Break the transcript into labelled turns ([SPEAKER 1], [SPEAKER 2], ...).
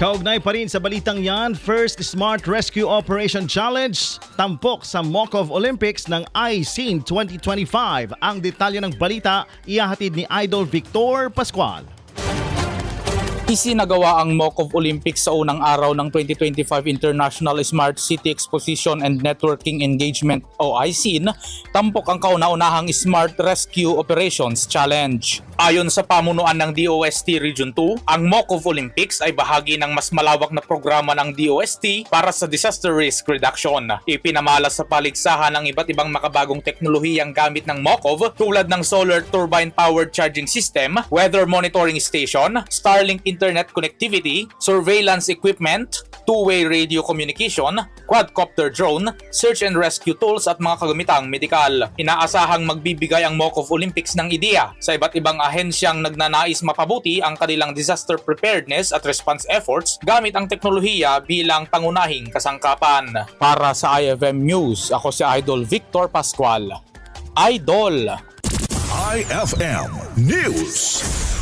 [SPEAKER 1] Kaugnay pa rin sa balitang yan, First Smart Rescue Operation Challenge, tampok sa Mokov Olympics ng iScene 2025. Ang detalye ng balita, ihahatid ni Idol Victor Pascual.
[SPEAKER 2] Isinagawa ang Mokov Olympics sa unang araw ng 2025 International Smart City Exposition and Networking Engagement o ICIN, tampok ang kauna-unahang Smart Rescue Operations Challenge. Ayon sa pamunuan ng DOST Region 2, ang Mokov Olympics ay bahagi ng mas malawak na programa ng DOST para sa disaster risk reduction. Ipinamala sa paligsahan ng iba't ibang makabagong teknolohiyang gamit ng Mokov tulad ng solar turbine powered charging system, weather monitoring station, Starlink internet connectivity, surveillance equipment, two-way radio communication, quadcopter drone, search and rescue tools at mga kagamitang medikal. Inaasahang magbibigay ang Mokov Olympics ng ideya sa iba't ibang ahensyang nagnanais mapabuti ang kanilang disaster preparedness at response efforts gamit ang teknolohiya bilang pangunahing kasangkapan. Para sa IFM News, ako si Idol Victor Pascual. Idol!
[SPEAKER 3] IFM News.